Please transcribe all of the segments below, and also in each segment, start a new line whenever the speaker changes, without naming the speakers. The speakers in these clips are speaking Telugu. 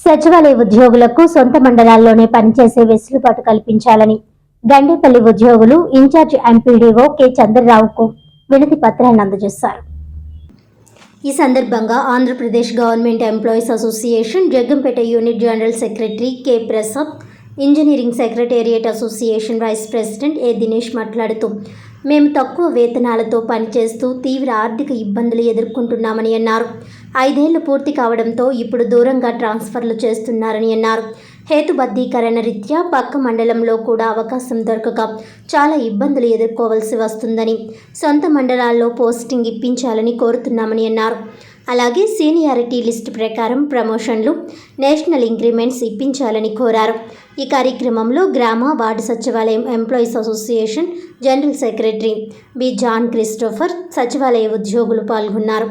సచివాలయ ఉద్యోగులకు సొంత మండలాల్లోనే పనిచేసే వెసులుబాటు కల్పించాలని గండేపల్లి ఉద్యోగులు ఇన్ఛార్జ్ ఎంపీడీఓ కె చంద్రరావుకు వినతి పత్రాన్ని అందజేశారు. ఈ సందర్భంగా Andhra Pradesh government employees association Jaggampeta unit general secretary K Prasad engineering secretariat association vice president A Dinesh మాట్లాడుతూ మేము తక్కువ వేతనాలతో పనిచేస్తూ తీవ్ర ఆర్థిక ఇబ్బందులు ఎదుర్కొంటున్నామని అన్నారు. ఐదేళ్ళు పూర్తి కావడంతో ఇప్పుడు దూరంగా ట్రాన్స్ఫర్లు చేస్తున్నారని అన్నారు. హేతుబద్ధీకరణ రీత్యా పక్క మండలంలో కూడా అవకాశం దొరకక చాలా ఇబ్బందులు ఎదుర్కోవాల్సి వస్తుందని సొంత మండలాల్లో పోస్టింగ్ ఇప్పించాలని కోరుతున్నామని అన్నారు. అలాగే సీనియారిటీ లిస్ట్ ప్రకారం ప్రమోషన్లు నేషనల్ ఇంక్రిమెంట్స్ ఇప్పించాలని కోరారు. ఈ కార్యక్రమంలో గ్రామ వార్డు సచివాలయం employees association general secretary B John Christopher సచివాలయ ఉద్యోగులు పాల్గొన్నారు.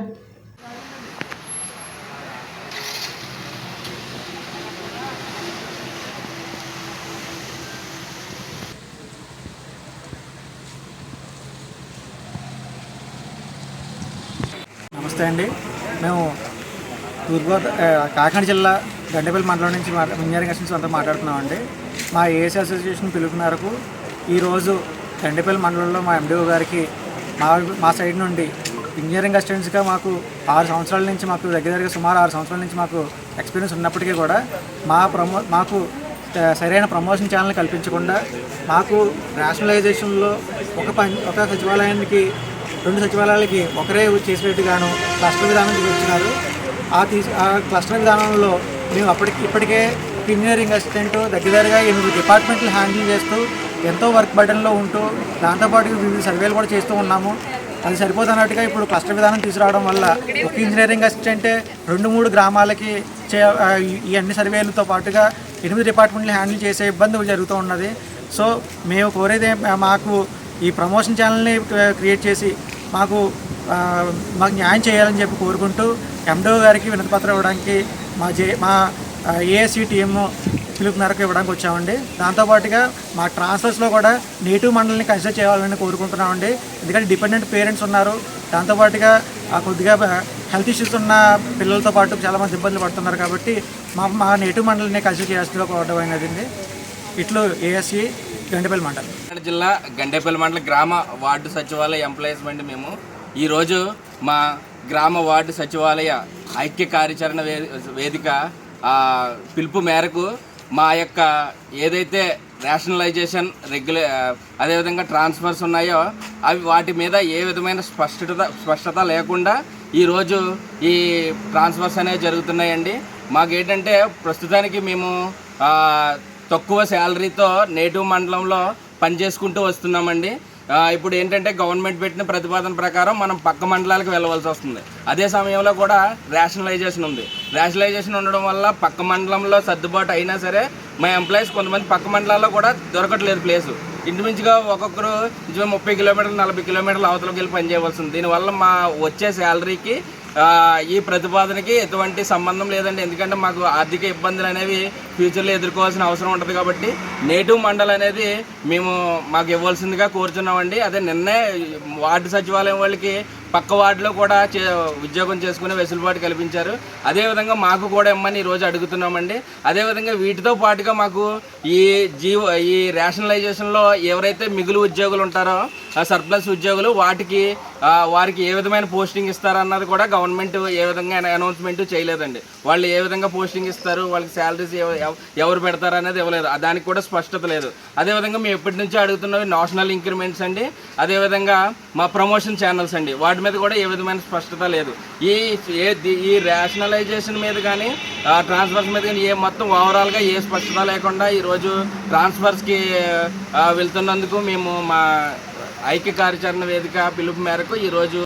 నమస్తే అండి. మేము తూర్పుగోదావరి కాకినాడ జిల్లా గండేపల్లి మండలం నుంచి ఇంజనీరింగ్ అసిస్టెంట్స్ అంతా మాట్లాడుతున్నామండి. మా ఏఎస్ అసోసియేషన్ పిలుపు మేరకు ఈరోజు గండేపల్లి మండలంలో మా ఎండిఓ గారికి మా మా సైడ్ నుండి ఇంజనీరింగ్ అసిస్టెంట్స్గా మాకు ఆరు సంవత్సరాల నుంచి మాకు దగ్గర దగ్గర సుమారు ఆరు సంవత్సరాల నుంచి మాకు ఎక్స్పీరియన్స్ ఉన్నప్పటికీ కూడా మా ప్రమో మాకు సరైన ప్రమోషన్ ఛానల్ కల్పించకుండా మాకు రేషనలైజేషన్లో ఒక పని ఒక సచివాలయానికి రెండు సచివాలయాలకి ఒకరే చేసినట్టుగాను క్లస్టర్ విధానం తీసుకొచ్చినారు ఆ తీసి ఆ క్లస్టర్ విధానంలో మేము అప్పటికి ఇప్పటికే ఇంజనీరింగ్ అసిస్టెంట్ దగ్గరగా ఎనిమిది డిపార్ట్మెంట్లు హ్యాండిల్ చేస్తూ ఎంతో వర్క్ బటన్లో ఉంటూ దాంతోపాటు వివిధ సర్వేలు కూడా చేస్తూ ఉన్నాము. అది సరిపోతున్నట్టుగా ఇప్పుడు క్లస్టర్ విధానం తీసుకురావడం వల్ల ఒక ఇంజనీరింగ్ అసిస్టెంటే రెండు మూడు గ్రామాలకి చే ఈ- అన్ని సర్వేలతో పాటుగా ఎనిమిది డిపార్ట్మెంట్లు హ్యాండిల్ చేసే ఇబ్బంది జరుగుతూ ఉన్నది. సో మేము కోరేది మాకు ఈ ప్రమోషన్ ఛానల్ని క్రియేట్ చేసి మాకు మాకు న్యాయం చేయాలని చెప్పి కోరుకుంటూ ఎండో గారికి వినతిపత్రం ఇవ్వడానికి మా జే మా ఏఎస్సి టీఎం పిలుపు మేరకు ఇవ్వడానికి వచ్చామండి. దాంతోపాటుగా మా ట్రాన్స్ఫర్స్లో కూడా నేటివ్ మండలిని కన్సిడర్ చేయాలని కోరుకుంటున్నామండి. ఎందుకంటే డిపెండెంట్ పేరెంట్స్ ఉన్నారు. దాంతోపాటుగా కొద్దిగా హెల్త్ ఇష్యూస్ ఉన్న పిల్లలతో పాటు చాలామంది ఇబ్బందులు పడుతున్నారు కాబట్టి మా మా నేటివ్ మండలిని కన్సిడర్ చేయాల్సిందిగా కోరడం అయినది ఇట్లు ఏఎస్సి గండేపల్లి మండలం.
కాకినాడ జిల్లా గండేపల్లి మండల గ్రామ వార్డు సచివాలయ ఎంప్లాయీస్మెంట్ మేము. ఈరోజు మా గ్రామ వార్డు సచివాలయ ఐక్య కార్యాచరణ వే- వేదిక పిలుపు మేరకు మా యొక్క ఏదైతే రేషనలైజేషన్ రెగ్యులే అదేవిధంగా ట్రాన్స్ఫర్స్ ఉన్నాయో అవి వాటి మీద ఏ విధమైన స్పష్టత స్పష్టత లేకుండా ఈరోజు ఈ ట్రాన్స్ఫర్స్ అనేవి జరుగుతున్నాయండి. మాకేంటంటే ప్రస్తుతానికి మేము తక్కువ శాలరీతో నేటివ్ మండలంలో పనిచేసుకుంటూ వస్తున్నామండి. ఇప్పుడు ఏంటంటే గవర్నమెంట్ పెట్టిన ప్రతిపాదన ప్రకారం మనం పక్క మండలాలకు వెళ్ళవలసి వస్తుంది. అదే సమయంలో కూడా రేషనలైజేషన్ ఉంది. రేషనలైజేషన్ ఉండడం వల్ల పక్క మండలంలో సర్దుబాటు అయినా సరే మా ఎంప్లాయీస్ కొంతమంది పక్క మండలాల్లో కూడా దొరకట్లేదు ప్లేసు ఇంచుమించుగా ఒక్కొక్కరు ఇంచుమించు ముప్పై కిలోమీటర్లు నలభై కిలోమీటర్లు అవతలకి వెళ్ళి పనిచేయవలసింది దీనివల్ల మా వచ్చే శాలరీకి ఈ ప్రతిపాదనకి ఎటువంటి సంబంధం లేదండి. ఎందుకంటే మాకు ఆర్థిక ఇబ్బందులు అనేవి ఫ్యూచర్లో ఎదుర్కోవాల్సిన అవసరం ఉంటుంది కాబట్టి నేటివ్ మండల్ అనేది మేము మాకు ఇవ్వాల్సిందిగా కోరుచున్నామండి. అదే నిన్నే వార్డు సచివాలయం వాళ్ళకి పక్క వార్డులో కూడా చే ఉద్యోగం చేసుకునే వెసులుబాటు కల్పించారు. అదేవిధంగా మాకు కూడా ఇమ్మని ఈరోజు అడుగుతున్నామండి. అదేవిధంగా వీటితో పాటుగా మాకు ఈ జీవో ఈ రేషనలైజేషన్లో ఎవరైతే మిగులు ఉద్యోగులు ఉంటారో సర్ప్లస్ ఉద్యోగులు వాటికి వారికి ఏ విధమైన పోస్టింగ్ ఇస్తారన్నది కూడా గవర్నమెంట్ ఏ విధంగా అనౌన్స్మెంట్ చేయలేదండి. వాళ్ళు ఏ విధంగా పోస్టింగ్ ఇస్తారు వాళ్ళకి శాలరీస్ ఎవరు పెడతారు అనేది ఇవ్వలేదు. దానికి కూడా స్పష్టత లేదు. అదేవిధంగా మేము ఎప్పటి నుంచో అడుగుతున్నవి నేషనల్ ఇంక్రిమెంట్స్ అండి. అదేవిధంగా మా ప్రమోషన్ ఛానల్స్ అండి. వాటి మీద కూడా ఏ విధమైన స్పష్టత లేదు. ఈ ఏ ఈ రేషనలైజేషన్ మీద కానీ ట్రాన్స్ఫర్స్ మీద కానీ ఏ మొత్తం ఓవరాల్గా ఏ స్పష్టత లేకుండా ఈరోజు ట్రాన్స్ఫర్స్కి వెళ్తున్నందుకు మేము మా ఐక్య కార్యాచరణ వేదిక పిలుపు మేరకు ఈరోజు